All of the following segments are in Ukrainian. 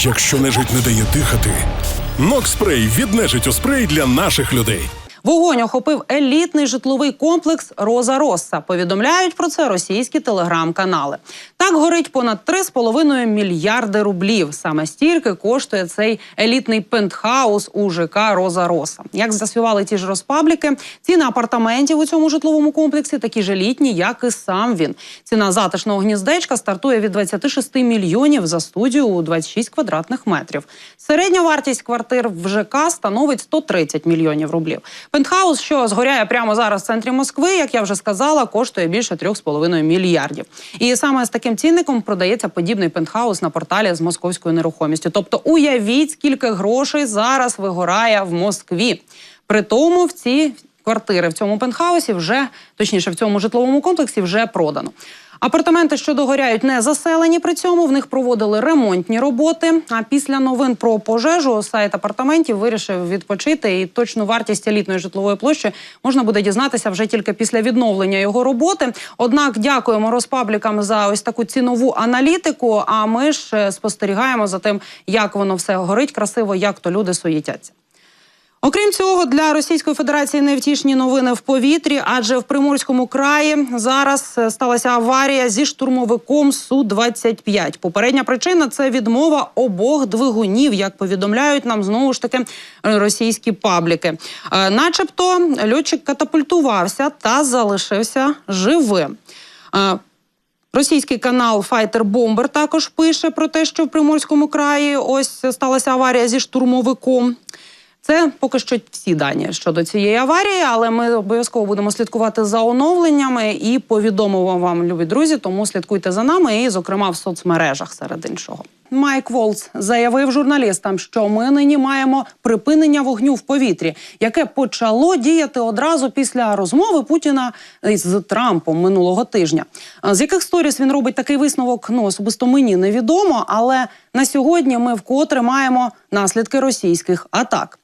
Якщо нежить не дає дихати, Нокспрей від нежиттю спрей для наших людей. Вогонь охопив елітний житловий комплекс Роза Росса. Повідомляють про це російські телеграм-канали. Так горить понад 3,5 мільярди рублів. Саме стільки коштує цей елітний пентхаус у ЖК Роза Роса. Як з'ясували ті ж розпабліки, ціни апартаментів у цьому житловому комплексі такі ж елітні, як і сам він. Ціна затишного гніздечка стартує від 26 мільйонів за студію у 26 квадратних метрів. Середня вартість квартир в ЖК становить 130 мільйонів рублів. Пентхаус, що згоряє прямо зараз в центрі Москви, як я вже сказала, коштує більше 3,5 мільярдів. І саме з таким цінником продається подібний пентхаус на порталі з московською нерухомістю. Тобто, уявіть, скільки грошей зараз вигорає в Москві. При тому в ці квартири в цьому пентхаусі вже точніше в цьому житловому комплексі вже продано. Апартаменти, що догоряють, не заселені. При цьому в них проводили ремонтні роботи. А після новин про пожежу сайт апартаментів вирішив відпочити. І точну вартість елітної житлової площі можна буде дізнатися вже тільки після відновлення його роботи. Однак, дякуємо розпаблікам за ось таку цінову аналітику. А ми ж е, спостерігаємо за тим, як воно все горить красиво, як то люди суїтяться. Окрім цього, для Російської Федерації невтішні новини в повітрі, адже в Приморському краї зараз е, сталася аварія зі штурмовиком су 25 Попередня причина це відмова обох двигунів, як повідомляють нам знову ж таки е, російські пабліки. Е, начебто льотчик катапультувався та залишився живим. Російський канал Fighter Bomber також пише про те, що в Приморському краї ось сталася аварія зі штурмовиком. Це поки що всі дані щодо цієї аварії, але ми обов'язково будемо слідкувати за оновленнями і повідомимо вам, любі друзі. Тому слідкуйте за нами, і, зокрема, в соцмережах серед іншого. Майк Волц заявив журналістам, що ми нині маємо припинення вогню в повітрі, яке почало діяти одразу після розмови Путіна з Трампом минулого тижня. З яких сторіс він робить такий висновок? Ну особисто мені невідомо, але на сьогодні ми вкотре маємо наслідки російських атак.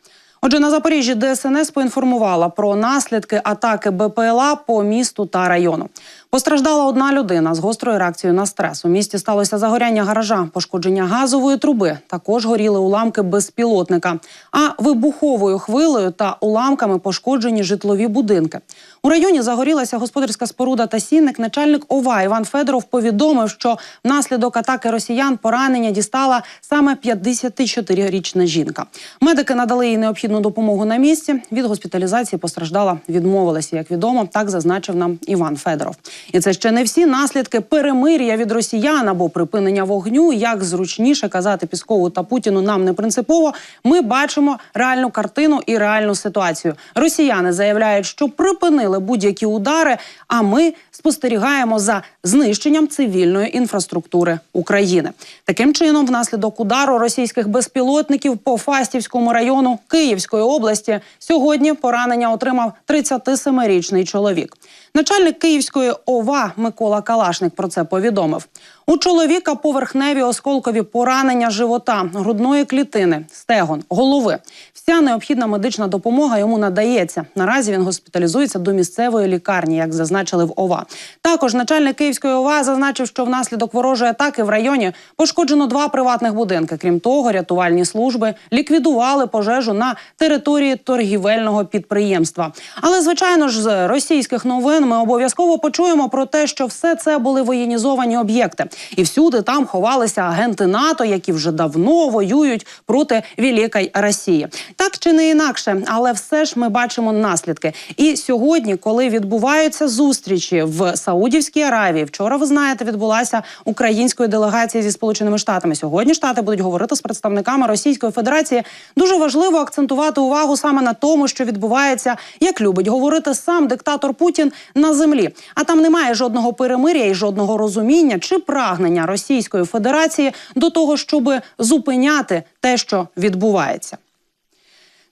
Отже, на Запоріжжі ДСНС поінформувала про наслідки атаки БПЛА по місту та району. Постраждала одна людина з гострою реакцією на стрес. У місті сталося загоряння гаража, пошкодження газової труби. Також горіли уламки безпілотника. А вибуховою хвилею та уламками пошкоджені житлові будинки. У районі загорілася господарська споруда та сінник. Начальник ОВА Іван Федоров повідомив, що внаслідок атаки росіян поранення дістала саме 54-річна жінка. Медики надали їй необхідну допомогу на місці. Від госпіталізації постраждала, відмовилася, як відомо. Так зазначив нам Іван Федоров. І це ще не всі наслідки перемир'я від росіян або припинення вогню. Як зручніше казати Піскову та Путіну нам не принципово. Ми бачимо реальну картину і реальну ситуацію. Росіяни заявляють, що припинили будь-які удари. А ми спостерігаємо за знищенням цивільної інфраструктури України. Таким чином, внаслідок удару російських безпілотників по Фастівському району Київської області сьогодні поранення отримав 37-річний чоловік. Начальник Київської ОВА Микола Калашник про це повідомив. У чоловіка поверхневі осколкові поранення живота, грудної клітини, стегон, голови. Вся необхідна медична допомога йому надається. Наразі він госпіталізується до місцевої лікарні, як зазначили в ОВА. Також начальник Київської ОВА зазначив, що внаслідок ворожої атаки в районі пошкоджено два приватних будинки. Крім того, рятувальні служби ліквідували пожежу на території торгівельного підприємства. Але звичайно ж, з російських новин ми обов'язково почуємо про те, що все це були воєнізовані об'єкти, і всюди там ховалися агенти НАТО, які вже давно воюють проти Великої Росії. Так чи не інакше, але все ж ми бачимо наслідки. І сьогодні, коли відбуваються зустрічі в Саудівській Аравії, вчора ви знаєте, відбулася української делегації зі сполученими штатами. Сьогодні штати будуть говорити з представниками Російської Федерації. Дуже важливо акцентувати увагу саме на тому, що відбувається, як любить говорити сам диктатор Путін на землі. А там немає жодного перемиря і жодного розуміння чи прагнення Російської Федерації до того, щоб зупиняти те, що відбувається.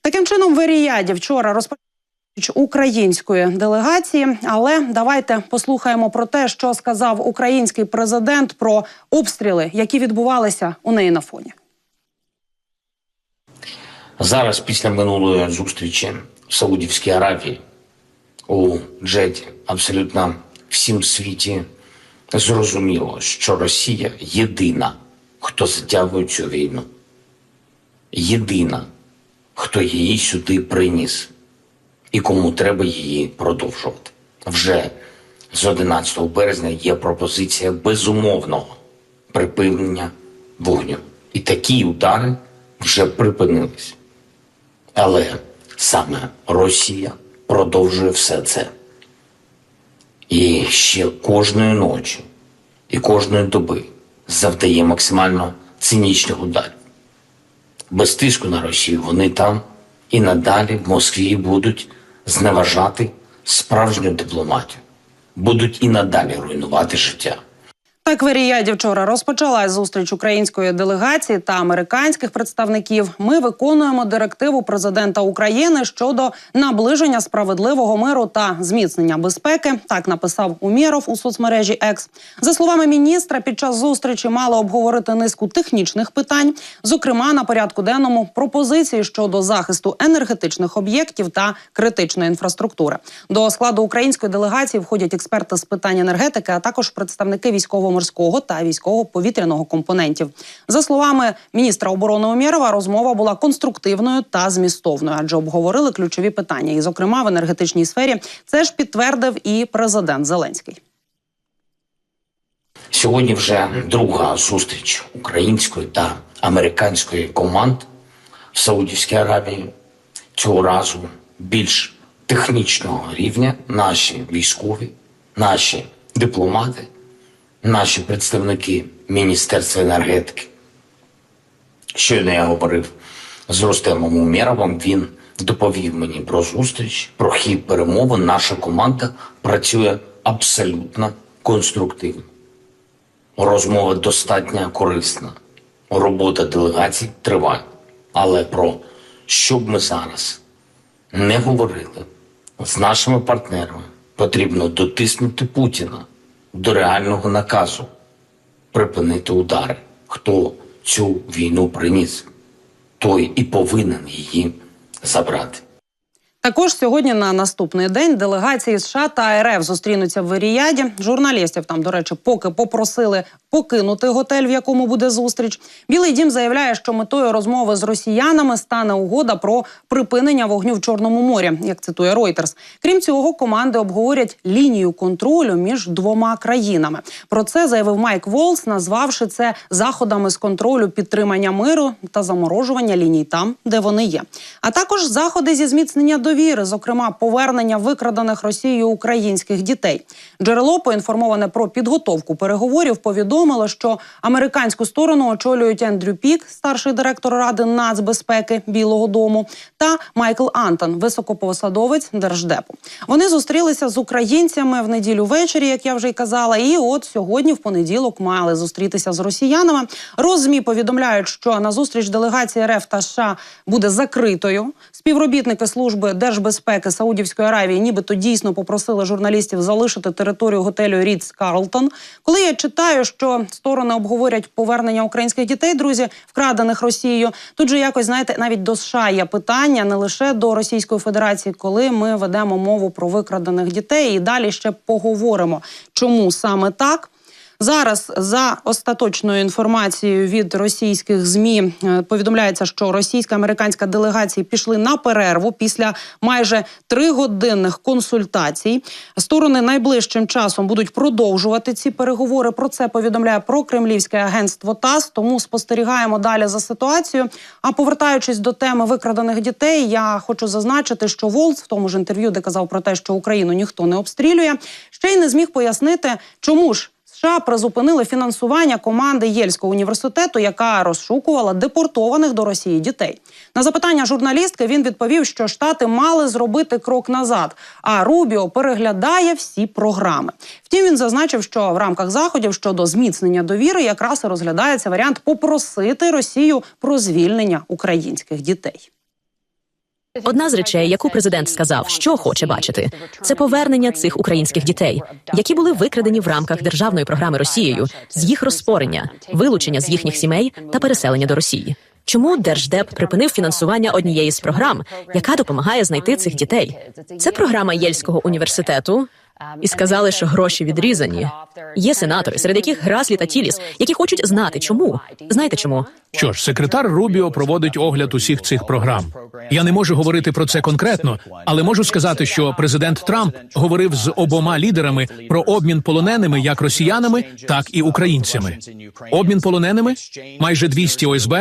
Таким чином, в Еріяді вчора розпочали української делегації. Але давайте послухаємо про те, що сказав український президент про обстріли, які відбувалися у неї на фоні. Зараз, після минулої зустрічі в Саудівській Аравії у Джеді, абсолютно всім світі зрозуміло, що Росія єдина хто затягує цю війну. Єдина, хто її сюди приніс і кому треба її продовжувати. Вже з 11 березня є пропозиція безумовного припинення вогню. І такі удари вже припинились. Але саме Росія продовжує все це. І ще кожної ночі і кожної доби завдає максимально цинічних ударів. Без тиску на Росію вони там і надалі в Москві будуть зневажати справжню дипломатію, будуть і надалі руйнувати життя. Так, в Еріяді вчора розпочалась зустріч української делегації та американських представників. Ми виконуємо директиву президента України щодо наближення справедливого миру та зміцнення безпеки. Так написав Умєров у соцмережі X. За словами міністра, під час зустрічі мали обговорити низку технічних питань, зокрема на порядку денному пропозиції щодо захисту енергетичних об'єктів та критичної інфраструктури. До складу української делегації входять експерти з питань енергетики, а також представники військово-морського та військово-повітряного компонентів. За словами міністра оборони Умєрова, розмова була конструктивною та змістовною, адже обговорили ключові питання. І, зокрема, в енергетичній сфері це ж підтвердив і президент Зеленський. Сьогодні вже друга зустріч української та американської команд в Саудівській Аравії. Цього разу більш технічного рівня наші військові, наші дипломати, наші представники Міністерства енергетики. Щойно я говорив з Рустемом Умєровим, він доповів мені про зустріч, про хід перемовин. Наша команда працює абсолютно конструктивно. Розмова достатньо корисна. Робота делегацій триває. Але про що б ми зараз не говорили з нашими партнерами, потрібно дотиснути Путіна до реального наказу припинити удари. Хто цю війну приніс, той і повинен її забрати. Також сьогодні на наступний день делегації США та РФ зустрінуться в Ріяді. Журналістів там, до речі, поки попросили покинути готель, в якому буде зустріч. Білий дім заявляє, що метою розмови з росіянами стане угода про припинення вогню в Чорному морі, як цитує Reuters. Крім цього, команди обговорять лінію контролю між двома країнами. Про це заявив Майк Волс, назвавши це заходами з контролю підтримання миру та заморожування ліній там, де вони є. А також заходи зі зміцнення довіри, зокрема повернення викрадених Росією українських дітей. Джерело поінформоване про підготовку переговорів повідомило, що американську сторону очолюють Ендрю Пік, старший директор ради нацбезпеки Білого Дому, та Майкл Антон, високопосадовець держдепу. Вони зустрілися з українцями в неділю ввечері, як я вже й казала. І от сьогодні, в понеділок, мали зустрітися з росіянами. Розмі повідомляють, що на зустріч делегації РФ та США буде закритою. Співробітники служби держбезпеки Саудівської Аравії, нібито дійсно попросили журналістів залишити територію готелю Ріц Карлтон. Коли я читаю, що сторони обговорять повернення українських дітей, друзі, вкрадених Росією, тут же якось знаєте, навіть до США є питання не лише до Російської Федерації, коли ми ведемо мову про викрадених дітей, і далі ще поговоримо, чому саме так. Зараз за остаточною інформацією від російських змі е, повідомляється, що російська американська делегації пішли на перерву після майже тригодинних консультацій. Сторони найближчим часом будуть продовжувати ці переговори. Про це повідомляє прокремлівське агентство ТАСС. Тому спостерігаємо далі за ситуацією. А повертаючись до теми викрадених дітей, я хочу зазначити, що Волц в тому ж інтерв'ю, де казав про те, що Україну ніхто не обстрілює, ще й не зміг пояснити, чому ж. США призупинили фінансування команди Єльського університету, яка розшукувала депортованих до Росії дітей. На запитання журналістки він відповів, що штати мали зробити крок назад, а Рубіо переглядає всі програми. Втім, він зазначив, що в рамках заходів щодо зміцнення довіри якраз і розглядається варіант попросити Росію про звільнення українських дітей. Одна з речей, яку президент сказав, що хоче бачити, це повернення цих українських дітей, які були викрадені в рамках державної програми Росією, з їх розпорення, вилучення з їхніх сімей та переселення до Росії. Чому держдеп припинив фінансування однієї з програм, яка допомагає знайти цих дітей? Це програма Єльського університету. І сказали, що гроші відрізані. Є сенатори, серед яких Граслі та Тіліс, які хочуть знати, чому. Знаєте чому? Що ж, секретар Рубіо проводить огляд усіх цих програм. Я не можу говорити про це конкретно, але можу сказати, що президент Трамп говорив з обома лідерами про обмін полоненими як росіянами, так і українцями. Обмін полоненими майже 200 ОСБ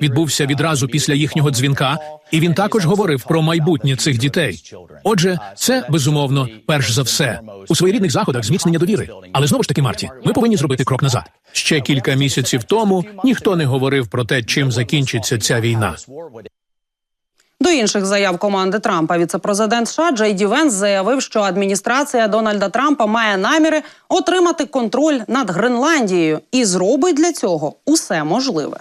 відбувся відразу після їхнього дзвінка, і він також говорив про майбутнє цих дітей. Отже, це безумовно перш за все у своєрідних заходах зміцнення довіри. Але знову ж таки, Марті, ми повинні зробити крок назад. Ще кілька місяців тому ніхто не говорив про те, чим закінчиться ця війна. До інших заяв команди Трампа віцепрезидент США Джей Ді Венс заявив, що адміністрація Дональда Трампа має наміри отримати контроль над Гренландією і зробить для цього усе можливе.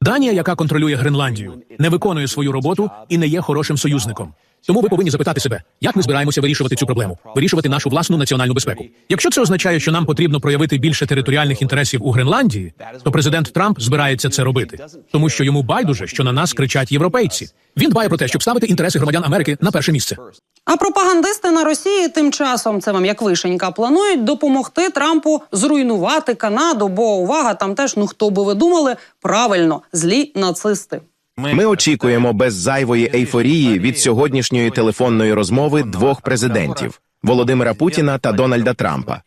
Данія, яка контролює Гренландію, не виконує свою роботу і не є хорошим союзником. Тому ви повинні запитати себе, як ми збираємося вирішувати цю проблему, вирішувати нашу власну національну безпеку. Якщо це означає, що нам потрібно проявити більше територіальних інтересів у Гренландії, то президент Трамп збирається це робити, тому що йому байдуже, що на нас кричать європейці. Він дбає про те, щоб ставити інтереси громадян Америки на перше місце. А пропагандисти на Росії тим часом це вам як вишенька планують допомогти Трампу зруйнувати Канаду. Бо увага, там теж ну хто би ви думали правильно злі нацисти. Ми очікуємо без зайвої ейфорії від сьогоднішньої телефонної розмови двох президентів Володимира Путіна та Дональда Трампа.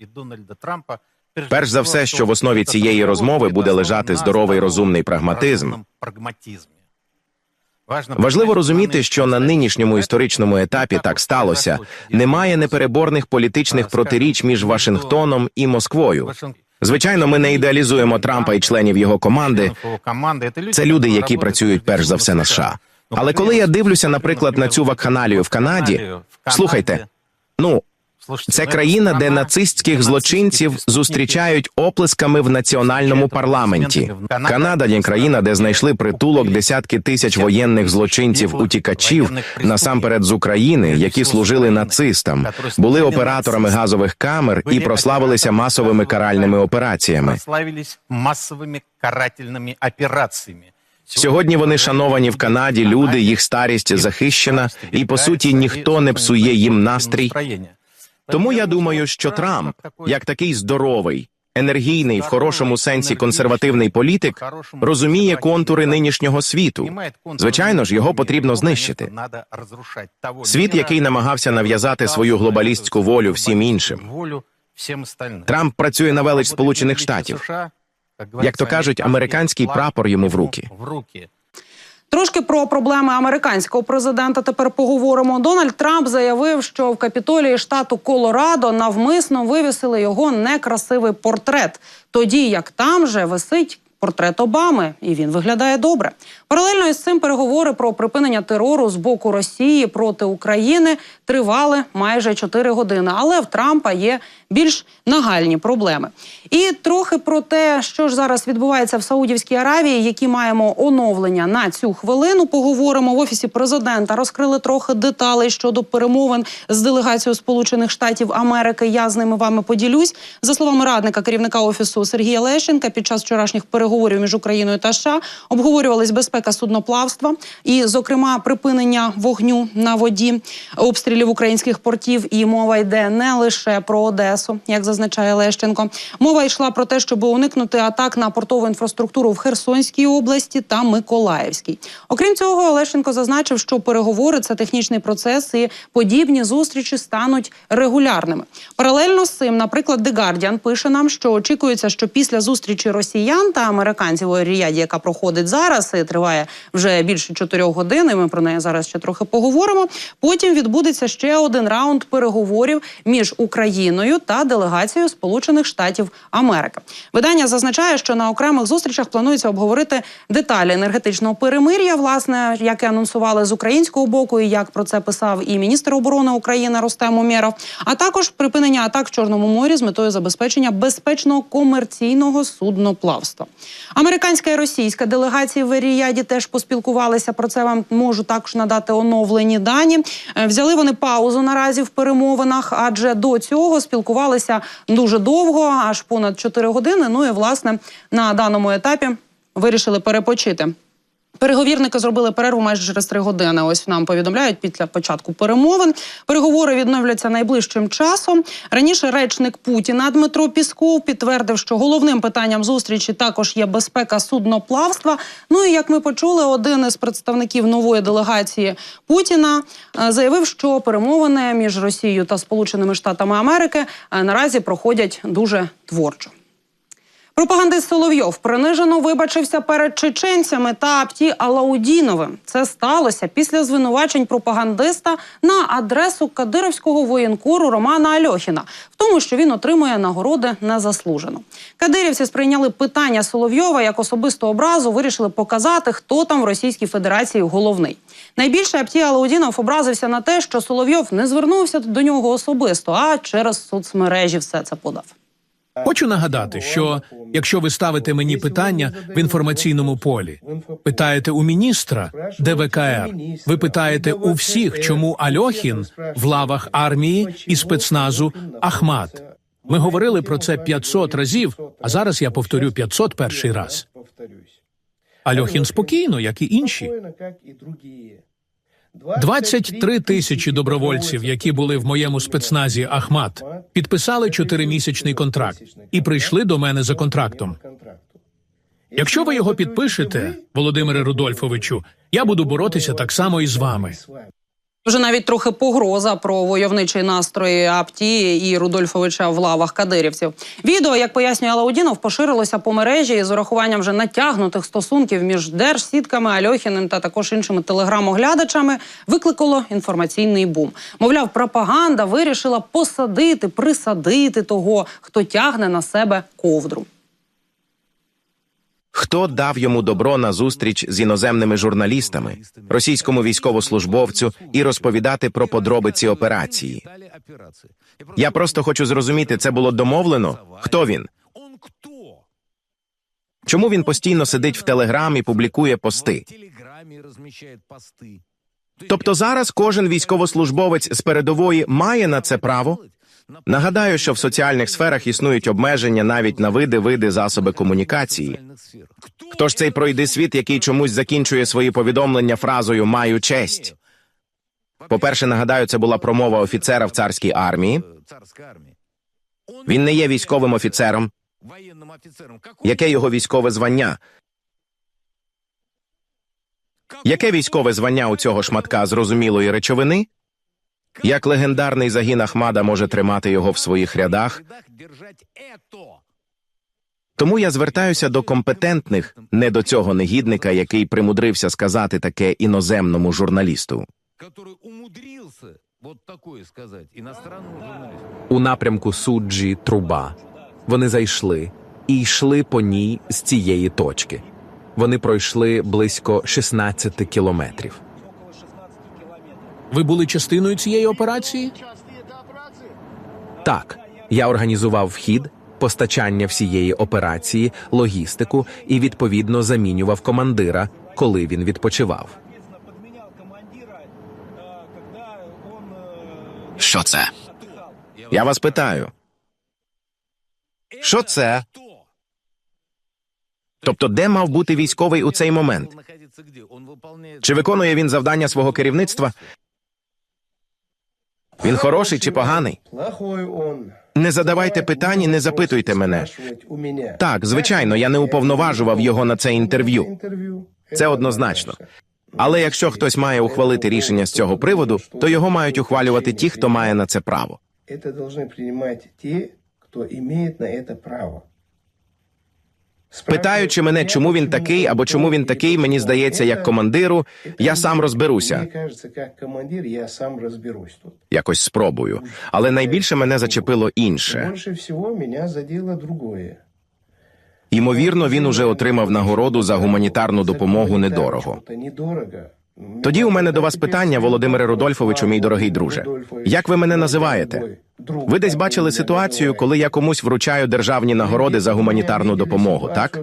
Перш за все, що в основі цієї розмови буде лежати здоровий розумний прагматизм. Важливо розуміти, що на нинішньому історичному етапі так сталося. Немає непереборних політичних протиріч між Вашингтоном і Москвою. Звичайно, ми не ідеалізуємо Трампа і членів його команди. Це люди, які працюють перш за все на США. Але коли я дивлюся, наприклад, на цю вакханалію в Канаді, слухайте, ну це країна, де нацистських злочинців зустрічають оплесками в національному парламенті. Канада є країна, де знайшли притулок десятки тисяч воєнних злочинців утікачів насамперед з України, які служили нацистам, були операторами газових камер і прославилися масовими каральними операціями. Прославились массовыми карательными операциями. Сьогодні вони шановані в Канаді. Люди, їх старість захищена, і по суті ніхто не псує їм настрій. Тому я думаю, що Трамп, як такий здоровий, енергійний, в хорошому сенсі консервативний політик, розуміє контури нинішнього світу. Звичайно ж, його потрібно знищити. Світ, який намагався нав'язати свою глобалістську волю всім іншим. Трамп працює на велич Сполучених Штатів. Як то кажуть, американський прапор йому в руки. Трошки про проблеми американського президента тепер поговоримо. Дональд Трамп заявив, що в капітолії штату Колорадо навмисно вивісили його некрасивий портрет, тоді як там же висить. Портрет Обами, і він виглядає добре. Паралельно із цим переговори про припинення терору з боку Росії проти України тривали майже 4 години. Але в Трампа є більш нагальні проблеми. І трохи про те, що ж зараз відбувається в Саудівській Аравії, які маємо оновлення на цю хвилину. Поговоримо в офісі президента. Розкрили трохи деталей щодо перемовин з делегацією Сполучених Штатів Америки. Я з ними вами поділюсь. За словами радника керівника офісу Сергія Лещенка, під час вчорашніх переговорів між Україною та США обговорювались безпека судноплавства і, зокрема, припинення вогню на воді, обстрілів українських портів. І мова йде не лише про Одесу, як зазначає Лещенко. Мова йшла про те, щоб уникнути атак на портову інфраструктуру в Херсонській області та Миколаївській. Окрім цього, Лещенко зазначив, що переговори це технічний процес, і подібні зустрічі стануть регулярними. Паралельно з цим, наприклад, The Guardian пише нам, що очікується, що після зустрічі росіян та американців у Ріяді, яка проходить зараз, і триває вже більше чотирьох годин. і Ми про неї зараз ще трохи поговоримо. Потім відбудеться ще один раунд переговорів між Україною та делегацією Сполучених Штатів Америки. Видання зазначає, що на окремих зустрічах планується обговорити деталі енергетичного перемир'я, власне, яке анонсували з українського боку, і як про це писав і міністр оборони України Ростем Умєров, а також припинення атак в Чорному морі з метою забезпечення безпечного комерційного судноплавства. Американська і російська делегації в Ріяді теж поспілкувалися. Про це вам можу також надати оновлені дані. Е, Взяли вони паузу наразі в перемовинах, адже до цього спілкувалися дуже довго, аж понад 4 години. Ну і власне на даному етапі вирішили перепочити. Переговірники зробили перерву майже через три години. Ось нам повідомляють після початку перемовин. Переговори відновляться найближчим часом. Раніше речник Путіна Дмитро Пісков підтвердив, що головним питанням зустрічі також є безпека судноплавства. Ну і як ми почули, один із представників нової делегації Путіна е, заявив, що перемовини між Росією та Сполученими Штатами Америки е, наразі проходять дуже творчо. Пропагандист Соловйов принижено вибачився перед чеченцями та Апті Алаудіновим. Це сталося після звинувачень пропагандиста на адресу кадировського воєнкору Романа Альохіна в тому, що він отримує нагороди незаслужено. Кадирівці сприйняли питання Соловйова як особисту образу, вирішили показати, хто там в Російській Федерації головний. Найбільше Апті Алаудінов образився на те, що Соловйов не звернувся до нього особисто, а через соцмережі все це подав. Хочу нагадати, що якщо ви ставите мені питання в інформаційному полі, питаєте у міністра ДВКР, ви питаєте у всіх, чому Альохін в лавах армії і спецназу Ахмат. Ми говорили про це 500 разів, а зараз я повторю 501 раз. Альохін спокійно, як і інші. 23 тисячі добровольців, які були в моєму спецназі Ахмат, підписали чотиримісячний контракт і прийшли до мене за контрактом. Якщо ви його підпишете, Володимире Рудольфовичу, я буду боротися так само і з вами. Вже навіть трохи погроза про войовничі настрої Апті і Рудольфовича в лавах кадирівців. Відео, як пояснює Лаудінов, поширилося по мережі з урахуванням вже натягнутих стосунків між держсітками Альохіним та також іншими телеграм-оглядачами, викликало інформаційний бум. Мовляв, пропаганда вирішила посадити, присадити того, хто тягне на себе ковдру. Хто дав йому добро на зустріч з іноземними журналістами, російському військовослужбовцю і розповідати про подробиці операції? Я просто хочу зрозуміти, це було домовлено? Хто він? Чому він постійно сидить в телеграм і публікує пости? Тобто зараз кожен військовослужбовець з передової має на це право? Нагадаю, що в соціальних сферах існують обмеження навіть на види види засоби комунікації. Хто ж цей пройди світ, який чомусь закінчує свої повідомлення фразою Маю честь? По-перше, нагадаю, це була промова офіцера в царській армії. Він не є військовим офіцером. Яке його військове звання? Яке військове звання у цього шматка зрозумілої речовини? Як легендарний загін Ахмада може тримати його в своїх рядах? Тому я звертаюся до компетентних, не до цього негідника, який примудрився сказати таке іноземному журналісту. у напрямку суджі труба. Вони зайшли і йшли по ній з цієї точки. Вони пройшли близько 16 кілометрів. Ви були частиною цієї операції? Так, я організував вхід, постачання всієї операції, логістику і відповідно замінював командира, коли він відпочивав. Що це? Я вас питаю. Що це? Тобто, де мав бути військовий у цей момент? Чи виконує він завдання свого керівництва? Він хороший чи поганий? Плохой он. Не задавайте питань і не запитуйте мене. Спрашивать у меня. Так, звичайно, я не уповноважував його на це інтерв'ю. Интервью. Це однозначно. Але якщо хтось має ухвалити рішення з цього приводу, то його мають ухвалювати ті, хто має на це право. Это должны принимать те, кто имеет на это право. Питаючи мене, чому він такий або чому він такий, мені здається, як командиру, я сам розберуся, якось спробую. Але найбільше мене зачепило інше. Ймовірно, він уже отримав нагороду за гуманітарну допомогу недорого. Тоді у мене до вас питання, Володимире Рудольфовичу, мій дорогий друже. Як ви мене називаєте? Ви десь бачили ситуацію, коли я комусь вручаю державні нагороди за гуманітарну допомогу, так?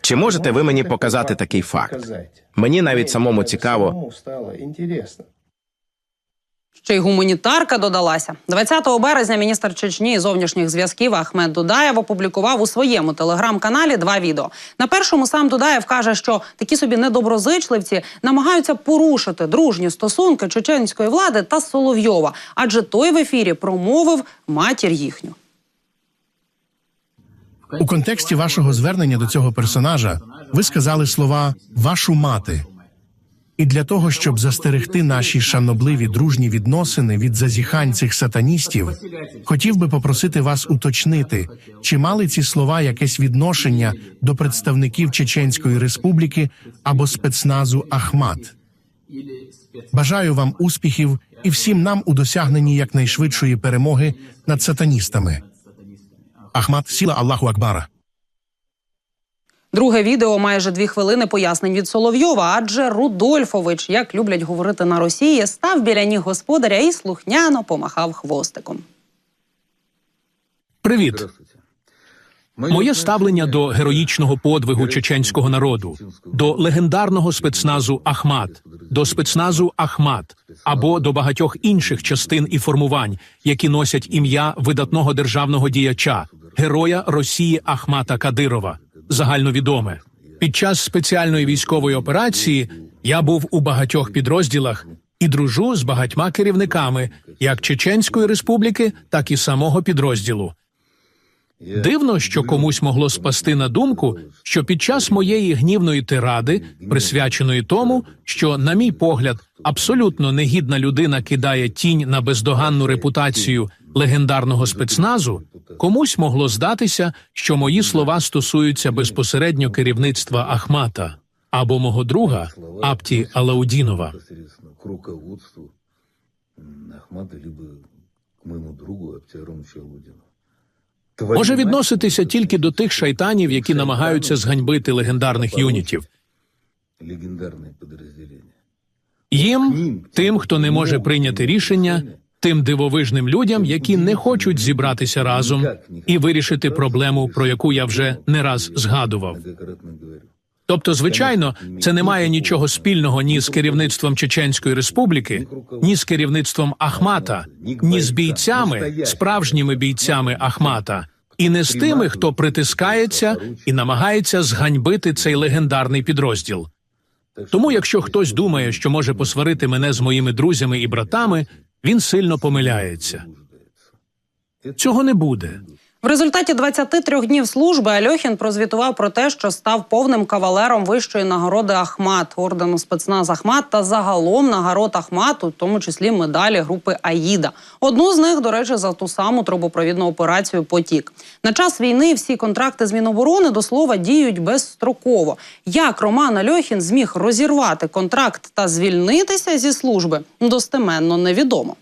Чи можете ви мені показати такий факт? Мені навіть самому цікаво. Ще й гуманітарка додалася. 20 березня міністр Чечні і зовнішніх зв'язків Ахмед Дудаєв опублікував у своєму телеграм-каналі два відео. На першому сам Дудаєв каже, що такі собі недоброзичливці намагаються порушити дружні стосунки чеченської влади та Соловйова, адже той в ефірі промовив матір їхню. У контексті вашого звернення до цього персонажа ви сказали слова вашу мати. І для того, щоб застерегти наші шанобливі дружні відносини від зазіхань цих сатаністів, хотів би попросити вас уточнити, чи мали ці слова якесь відношення до представників Чеченської Республіки або спецназу Ахмат. Бажаю вам успіхів і всім нам у досягненні якнайшвидшої перемоги над сатаністами. Ахмат Сіла Аллаху Акбара. Друге відео майже дві хвилини пояснень від Соловйова, адже Рудольфович, як люблять говорити на Росії, став біля ніг господаря і слухняно помахав хвостиком. Привіт. Моє ставлення до героїчного подвигу чеченського народу, до легендарного спецназу Ахмат, до спецназу Ахмат або до багатьох інших частин і формувань, які носять ім'я видатного державного діяча, героя Росії Ахмата Кадирова, загальновідоме. Під час спеціальної військової операції я був у багатьох підрозділах і дружу з багатьма керівниками як Чеченської республіки, так і самого підрозділу. Дивно, що комусь могло спасти на думку, що під час моєї гнівної тиради, присвяченої тому, що, на мій погляд, абсолютно негідна людина кидає тінь на бездоганну репутацію легендарного спецназу, комусь могло здатися, що мої слова стосуються безпосередньо керівництва Ахмата або мого друга Апті Алаудінова. Ахмата, либо к другу. Може відноситися тільки до тих шайтанів, які намагаються зганьбити легендарних юнітів. Їм, тим, хто не може прийняти рішення, тим дивовижним людям, які не хочуть зібратися разом і вирішити проблему, про яку я вже не раз згадував. Тобто, звичайно, це не має нічого спільного ні з керівництвом Чеченської Республіки, ні з керівництвом Ахмата, ні з бійцями, справжніми бійцями Ахмата, і не з тими, хто притискається і намагається зганьбити цей легендарний підрозділ. Тому, якщо хтось думає, що може посварити мене з моїми друзями і братами, він сильно помиляється. Цього не буде. В результаті 23 днів служби Альохін прозвітував про те, що став повним кавалером вищої нагороди Ахмат, ордену спецназ Ахмат та загалом нагород Ахмату, в тому числі медалі групи Аїда. Одну з них, до речі, за ту саму трубопровідну операцію Потік. На час війни всі контракти з Міноборони до слова діють безстроково. Як Роман Альохін зміг розірвати контракт та звільнитися зі служби, достеменно невідомо.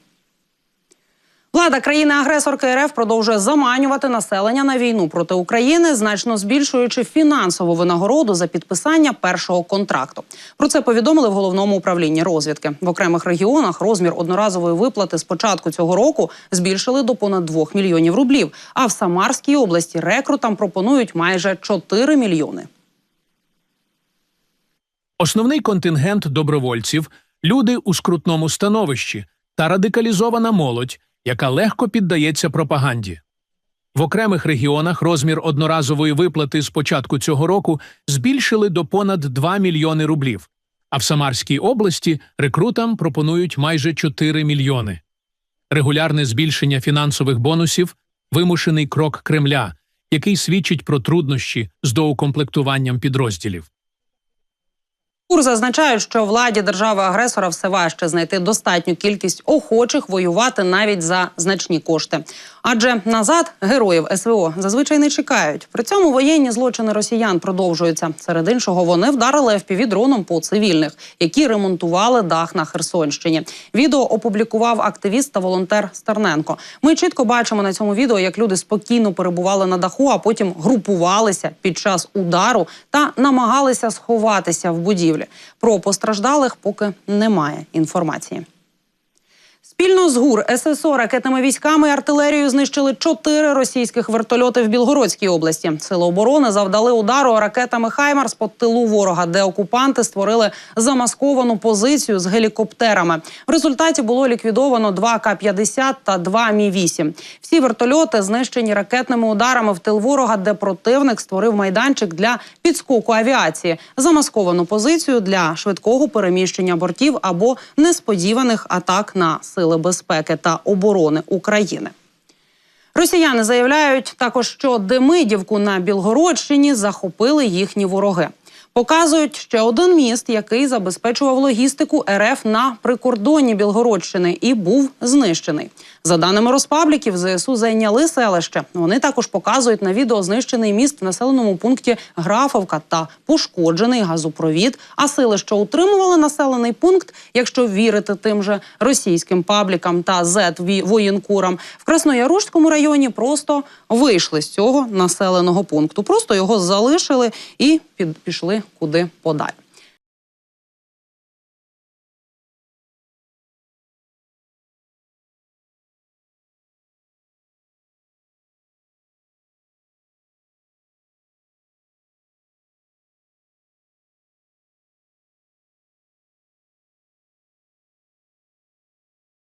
Влада країни-агресорки РФ продовжує заманювати населення на війну проти України, значно збільшуючи фінансову винагороду за підписання першого контракту. Про це повідомили в головному управлінні розвідки. В окремих регіонах розмір одноразової виплати з початку цього року збільшили до понад 2 мільйонів рублів. А в Самарській області рекрутам пропонують майже 4 мільйони. Основний контингент добровольців люди у скрутному становищі та радикалізована молодь, яка легко піддається пропаганді. В окремих регіонах розмір одноразової виплати з початку цього року збільшили до понад 2 мільйони рублів, а в Самарській області рекрутам пропонують майже 4 мільйони. Регулярне збільшення фінансових бонусів вимушений крок Кремля, який свідчить про труднощі з доукомплектуванням підрозділів. УР зазначають, що владі держави-агресора все важче знайти достатню кількість охочих воювати навіть за значні кошти. Адже назад героїв СВО зазвичай не чекають. При цьому воєнні злочини росіян продовжуються. Серед іншого вони вдарили FPV-дроном по цивільних, які ремонтували дах на Херсонщині. Відео опублікував активіст та волонтер Стерненко. Ми чітко бачимо на цьому відео, як люди спокійно перебували на даху, а потім групувалися під час удару та намагалися сховатися в будівлі. Про постраждалих поки немає інформації. Спільно з ГУР, ССО, ракетними військами і артилерією знищили чотири російських вертольоти в Білгородській області. Сили оборони завдали удару ракетами Хаймарс по тилу ворога, де окупанти створили замасковану позицію з гелікоптерами. В результаті було ліквідовано два К-50 та два Мі-8. Всі вертольоти знищені ракетними ударами в тил ворога, де противник створив майданчик для підскоку авіації, замасковану позицію для швидкого переміщення бортів або несподіваних атак на сили безпеки та оборони України. Росіяни заявляють також, що Демидівку на Білгородщині захопили їхні вороги. Показують ще один міст, який забезпечував логістику РФ на прикордонні Білгородщини і був знищений. За даними розпабліків, ЗСУ зайняли селище. Вони також показують на відео знищений міст в населеному пункті Графовка та пошкоджений газопровід. А сили, що утримували населений пункт, якщо вірити тим же російським паблікам та зет воєнкурам, в Красноярушському районі просто вийшли з цього населеного пункту. Просто його залишили і під, пішли куди подалі.